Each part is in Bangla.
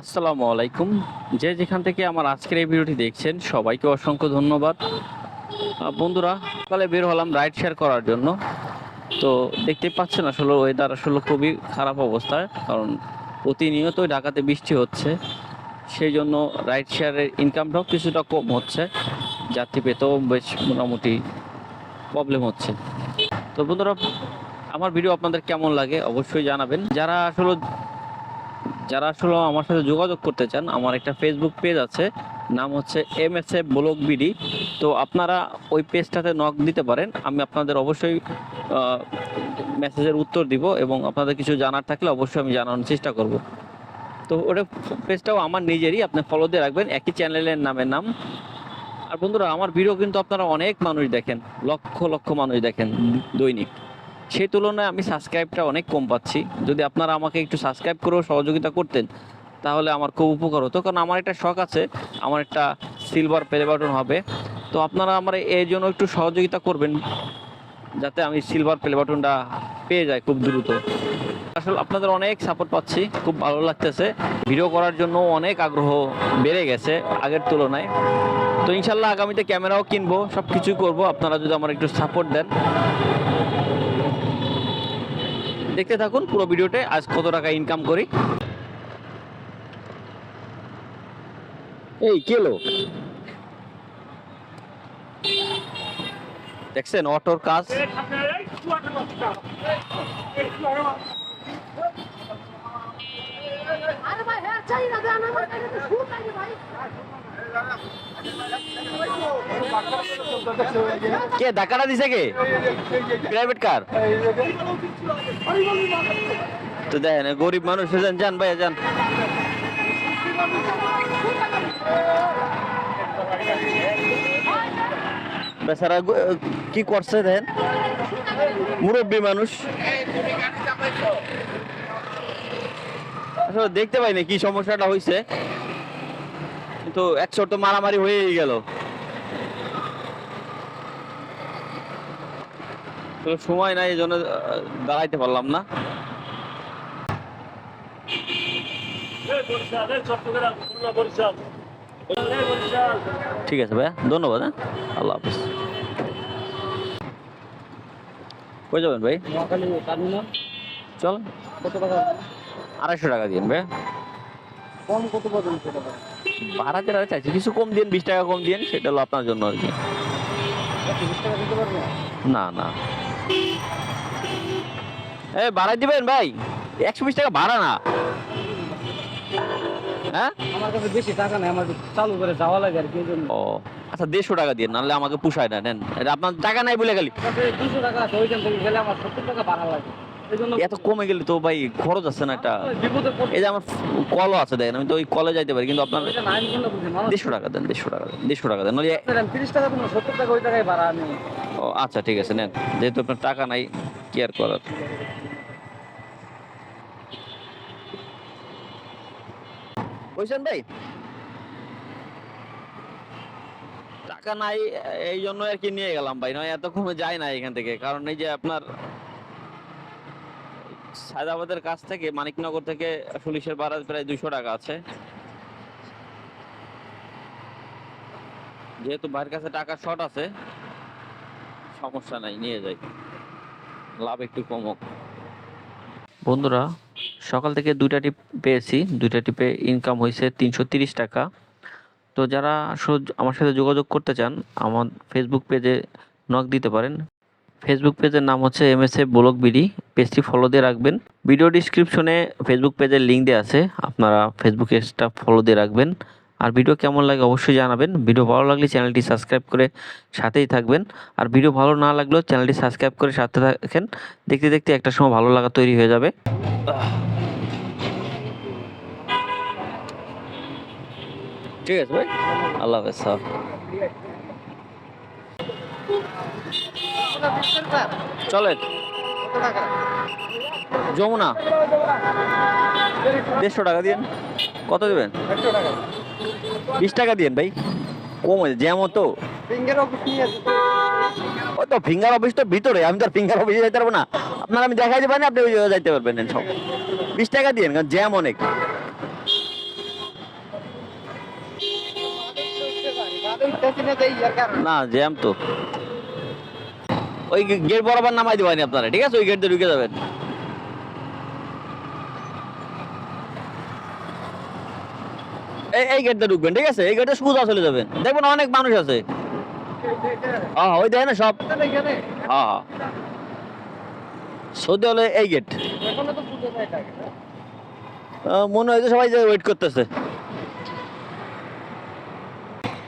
আসসালামু আলাইকুম। যে যেখান থেকে আমার আজকের এই ভিডিওটি দেখছেন, সবাইকে অসংখ্য ধন্যবাদ। বন্ধুরা, সকালে বের হলাম রাইড শেয়ার করার জন্য। তো দেখতে পাচ্ছেন আসলে ওয়েদার আসলে খুবই খারাপ অবস্থায় কারণ প্রতিনিয়তই ঢাকাতে বৃষ্টি হচ্ছে। সেই জন্য রাইড শেয়ারের ইনকামটাও কিছুটা কম হচ্ছে। যাত্রী পেতেও বেশ মোটামুটি প্রবলেম হচ্ছে। তো বন্ধুরা, আমার ভিডিও আপনাদের কেমন লাগে অবশ্যই জানাবেন। যারা আসলে যারা আসলে আমার সাথে যোগাযোগ করতে চান, আমার একটা ফেসবুক পেজ আছে, নাম হচ্ছে M S F blog BD তো আপনারা ওই পেজটাতে নক দিতে পারেন, আমি আপনাদের অবশ্যই মেসেজের উত্তর দিব এবং আপনাদের কিছু জানার থাকলে অবশ্যই আমি জানানোর চেষ্টা করব। তো ওটা পেজটাও আমার নিজেরই, আপনি ফলো দিয়ে রাখবেন, একই চ্যানেলের নামের নাম। আর বন্ধুরা, আমার ভিডিও কিন্তু আপনারা অনেক মানুষ দেখেন, লক্ষ লক্ষ মানুষ দেখেন দৈনিক। সেই তুলনায় আমি সাবস্ক্রাইবটা অনেক কম পাচ্ছি। যদি আপনারা আমাকে একটু সাবস্ক্রাইব করেও সহযোগিতা করতেন, তাহলে আমার খুব উপকার হতো। কারণ আমার একটা শখ আছে, আমার একটা সিলভার প্লে বাটন হবে। তো আপনারা আমার এই জন্য একটু সহযোগিতা করবেন, যাতে আমি সিলভার প্লে বাটনটা পেয়ে যাই খুব দ্রুত। আসলে আপনাদের অনেক সাপোর্ট পাচ্ছি, খুব ভালো লাগতেছে। ভিডিও করার জন্য অনেক আগ্রহ বেড়ে গেছে আগের তুলনায়। তো ইনশাল্লাহ আগামীতে ক্যামেরাও কিনবো সব কিছুই করব। আপনারা যদি আমার একটু সাপোর্ট দেন। দেখতে থাকুন, পুরো ভিডিওতে আজ কত টাকা ইনকাম করি। এই কেলো দেখছেন, অটোর কাজ। আরে ভাই হ্যাঁ চাই না, দেন আমার কাছে তো শুট আছে ভাই। কে, ধাক্কাটা দিছে কে? প্রাইভেট কার তো দেখেন গরিব মানুষ যান যান ভাই যান। বেচারা কি করছে দেখেন? মুরব্বী মানুষ। আসলে দেখতে পাই না কি সমস্যাটা হয়েছে কিন্তু একশো তো মারামারি হয়েই গেল। তো সময় নাই, এই জন্য দাঁড়াইতে পারলাম না। ঠিক আছে ভাইয়া, ধন্যবাদ হ্যাঁ। আল্লাহ হাফিজ। কই যাবেন ভাই? চল কত টাকা আড়াইশো টাকা দিন ভাই কম কত টাকা ভাড়া যারা চাইছি। কিছু কম দিন বিশ টাকা কম দিন সেটা হলো আপনার জন্য আর কি। না না। এ ভাড়া দিবেন ভাই? একশো বিশ টাকা ভাড়া না। হ্যাঁ? আমার কাছে বেশি টাকা নেই আমার চালু করে যাওয়া লাগে আর কি ও আচ্ছা দেড়শো টাকা দিয়ে নাহলে আমাকে পুষায় না নেন। আপনার টাকা নাই বলে গেলি দুশো টাকা আছে ওইখান থেকে গেলে আমার সত্তর টাকা ভাড়া লাগে। এত কমে গেলে তো ভাই খরচ আছে না একটা। এই যে আমার কলও আছে দেখেন আমি তো ওই কলে যাইতে পারি কিন্তু আপনার দেড়শো টাকা দেন দেড়শো টাকা দেন দেড়শো টাকা দেন তিরিশ টাকা সত্তর টাকা ওই টাকায় ভাড়া আমি ও আচ্ছা ঠিক আছে নেন। যেহেতু আপনার টাকা নাই কেয়ার করার? বুঝছেন ভাই। টাকা নাই এই জন্য আর কি নিয়ে গেলাম ভাই নয় এত কমে যায় না এখান থেকে। কারণ এই যে আপনার সায়দাবাদের কাছ থেকে মানিকনগর থেকে পুলিশের ভাড়া প্রায় দুইশো টাকা আছে। যেহেতু ভাইয়ের কাছে টাকা শর্ট আছে, সমস্যা নাই, নিয়ে যাই। লাভ একটু কম হোক। বন্ধুরা, সকাল থেকে দুইটা টিপ পেয়েছি। দুইটা টিপে ইনকাম হয়েছে তিনশো তিরিশ টাকা। তো যারা আমার সাথে যোগাযোগ করতে চান, আমার ফেসবুক পেজে নক দিতে পারেন। ফেসবুক পেজের নাম হচ্ছে M S A blog BD পেজটি ফলো দিয়ে রাখবেন। ভিডিও ডিসক্রিপশনে ফেসবুক পেজের লিঙ্ক দেওয়া আছে, আপনারা ফেসবুক পেজটা ফলো দিয়ে রাখবেন। আর ভিডিও কেমন লাগে অবশ্যই জানাবেন। ভিডিও ভালো লাগলে চ্যানেলটি সাবস্ক্রাইব করে সাথেই থাকবেন। আর ভিডিও ভালো না লাগলেও চ্যানেলটি সাবস্ক্রাইব করে সাথে থাকেন। দেখতে দেখতে একটা সময় ভালো লাগা তৈরি হয়ে যাবে। ঠিক আছে ভাই, আল্লাহ হাফেজ চলেন। যমুনা। দেড়শো টাকা দিন কত দেবেন? বিশ টাকা দিন ভাই। কম হয়েছে যেমন তো ও তো ফিঙ্গার অফিস তো ভিতরে, আমি তো আর ফিঙ্গার অফিসে যাইতে পারব না। আপনার আমি দেখাই না মানে আপনি ওই জায়গায় যাইতে পারবেন সব। বিশ টাকা দিন কারণ জ্যাম অনেক। না, জ্যাম তো। ওই গেট বরাবর নামাই দিবানি আপনারা ঠিক আছে? ওই গেট দিয়ে ঢুকে যাবেন। এই এই গেট দিয়ে ঢুকবেন ঠিক আছে? এই গেটে সোজা চলে যাবেন। দেখবেন অনেক মানুষ আছে। হ্যাঁ ওই দেখেন সব? হ্যাঁ হ্যাঁ। সৌদি হলে এই গেট। মনে হয় সবাই যে ওয়েট করতেছে।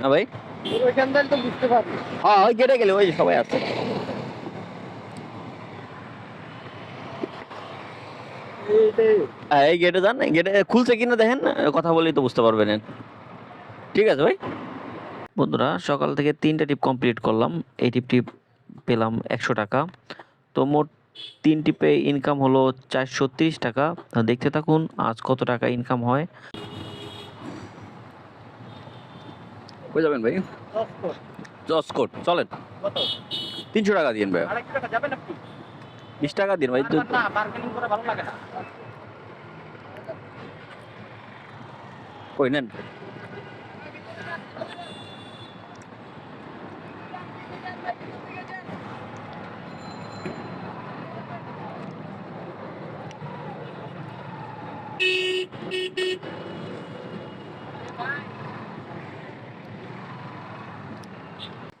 না ভাই? হ্যাঁ ওই গেটে গেলে ওই সবাই আছে এইটাই হ্যাঁ, এই গেটে যান গেটে খুলছে কিনা দেখেন কথা বলেই তো বুঝতে পারবেন। ঠিক আছে ভাই? বন্ধুরা সকাল থেকে তিনটা টিপ কমপ্লিট করলাম। এই টিপটি পেলাম একশো টাকা। তো মোট তিন টিপে ইনকাম হলো চারশো টাকা। দেখতে থাকুন আজ কত টাকা ইনকাম হয়। কই যাবেন ভাই? জসকোট চলেন। তিনশো টাকা দিন ভাই। বিশ টাকা দিন ভাই নেন?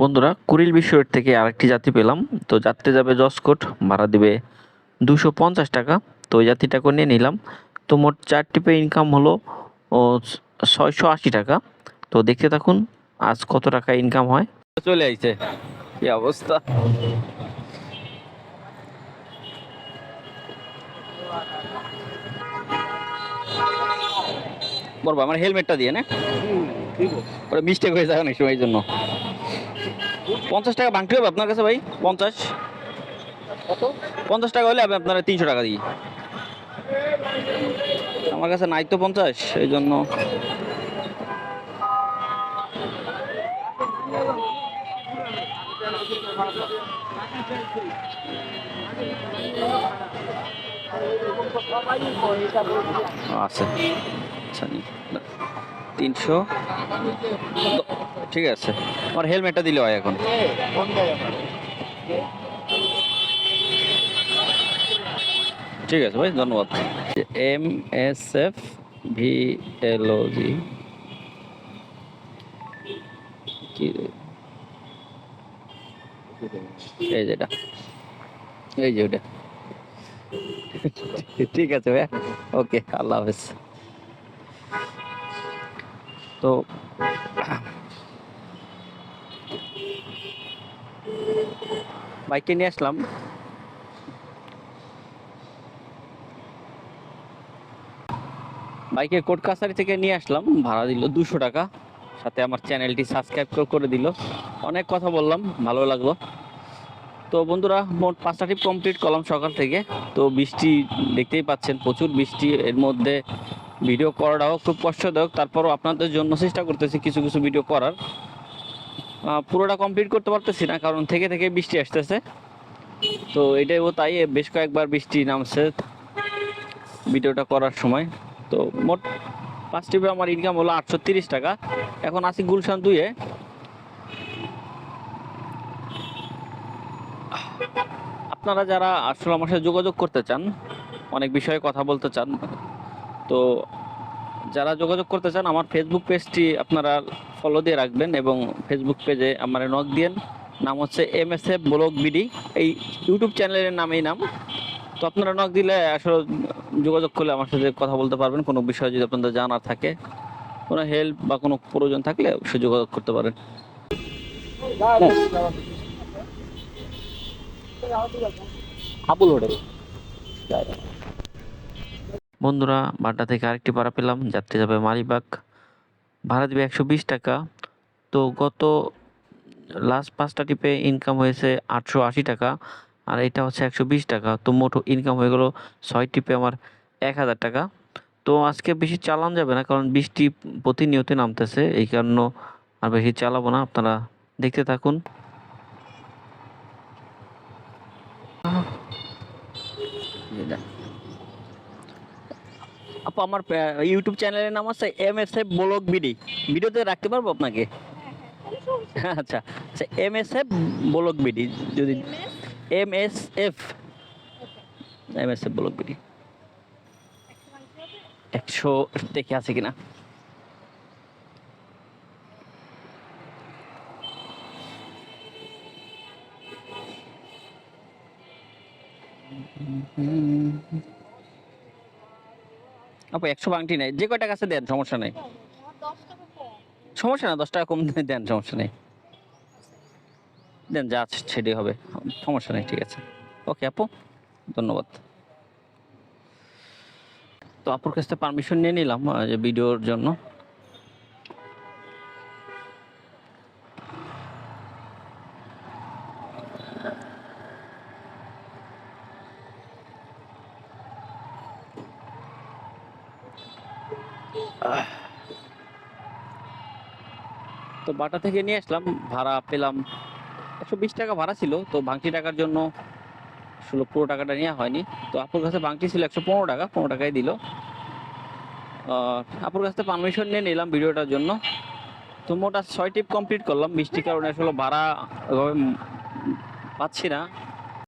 বন্ধুরা কুড়িল বিশ্বর থেকে আরেকটি যাত্রী পেলাম। তো যাত্রী যাবে জসকোট ভাড়া দিবে দুশো পঞ্চাশ টাকা। তো ওই যাত্রীটা করে নিয়ে নিলাম। তো মোট চারটি টিপে ইনকাম হলো, ও ছয়শো আশি টাকা। তো দেখতে থাকুন, আজ কত টাকা ইনকাম হয়। চলে আইছে। কি অবস্থা? বলব আমার হেলমেটটা দিয়ে না। ওটা মিস্টেক হয়ে যায় অনেক সময় জন্য। পঞ্চাশ টাকা ভাঙতে হবে আপনার কাছে ভাই? পঞ্চাশ। পঞ্চাশ টাকা হলে আমি আপনারা তিনশো টাকা দিই। আমার কাছে নাই তো পঞ্চাশ, এই জন্য আছে। আচ্ছা তিনশো? ঠিক আছে। আমার হেলমেটটা দিলে হয় এখন। ঠিক আছে ভাই, ধন্যবাদ। M S F V L G কি? এই যেটা এই যে ওটা ঠিক আছে ভাইয়া। ওকে, আল্লাহ হাফেজ। তো বাইকে নিয়ে আসলাম। বাইকে কোর্ট কাছারি থেকে নিয়ে আসলাম, ভাড়া দিল দুশো টাকা। সাথে আমার চ্যানেলটি সাবস্ক্রাইব করে দিল। অনেক কথা বললাম, ভালো লাগল। তো বন্ধুরা, মোট পাঁচটা ট্রিপ কমপ্লিট করলাম সকাল থেকে। তো বৃষ্টি দেখতেই পাচ্ছেন, প্রচুর বৃষ্টি। এর মধ্যে ভিডিও করাটাও খুব কষ্টদায়ক। তারপরও আপনাদের জন্য চেষ্টা করতেছি কিছু কিছু ভিডিও করার। পুরোটা কমপ্লিট করতে পারতেছি না, কারণ থেকে থেকে বৃষ্টি আসতেছে। তো এটাই ও তাই বেশ কয়েকবার বৃষ্টি নামছে ভিডিওটা করার সময়। তো মোট পাঁচ টিপে আমার ইনকাম হলো আটশো টাকা। এখন আছি গুলশান দুইয়ে। আপনারা যারা আসলে আমার সাথে যোগাযোগ করতে চান, অনেক বিষয়ে কথা বলতে চান, তো যারা যোগাযোগ করতে চান, আমার ফেসবুক পেজটি আপনারা ফলো দিয়ে রাখবেন এবং ফেসবুক পেজে আমার নক দিয়েন। নাম হচ্ছে M S F blog BD এই ইউটিউব চ্যানেলের নামেই নাম। তো আপনারা নক দিলে আসলে যোগাযোগ করলে আমার সাথে কথা বলতে পারবেন। কোনো বিষয় যদি আপনাদের জানার থাকে, কোনো হেল্প বা কোনো প্রয়োজন থাকলে অবশ্যই যোগাযোগ করতে পারেন। হোটেল। বন্ধুরা, বাড্ডা থেকে আরেকটি ভাড়া পেলাম। যাত্রী যাবে মালিবাগ। ভাড়া দিবে একশো বিশ টাকা। তো গত লাস্ট পাঁচটা টিপে ইনকাম হয়েছে আটশো আশি টাকা। আর এটা হচ্ছে একশো বিশ টাকা। তো মোট ইনকাম হয়ে গেলো ছয় টিপে আমার এক হাজার টাকা। তো আজকে বেশি চালান যাবে না, কারণ বৃষ্টি প্রতিনিয়ত নামতেছে। এই কারণে আর বেশি চালাবো না। আপনারা দেখতে থাকুন। আপু, আমার ইউটিউব চ্যানেলের নাম আছে M S F blog BD ভিডিওতে রাখতে পারব আপনাকে? আচ্ছা আচ্ছা M S F blog BD যদি M S F M S F blog BD একশো, দেখে আছে কিনা? আপু, একশো বাংটি নেই। যে কয়টা কাছে দেন, সমস্যা নেই। সমস্যা না, দশ টাকা কম দেন, সমস্যা নেই। দেন, যা সেটাই হবে, সমস্যা নেই, ঠিক আছে। ওকে, আপু, ধন্যবাদ। তো আপুর কাছ থেকে পারমিশন নিয়ে নিলাম যে ভিডিওর জন্য। তো বাটা থেকে নিয়ে আসলাম, ভাড়া পেলাম একশো বিশ টাকা ভাড়া ছিল, তো ভাঙটি টাকার জন্য আসলে পুরো টাকাটা নেওয়া হয়নি। তো আপুর কাছে ভাঙটি ছিল একশো পনেরো টাকা, পনেরো টাকাই দিল। আপুর কাছ পারমিশন নিয়ে নিলাম ভিডিওটার জন্য। তো মোটা ছয় টিপ কমপ্লিট করলাম, বৃষ্টির কারণে আসলে ভাড়া পাচ্ছি না।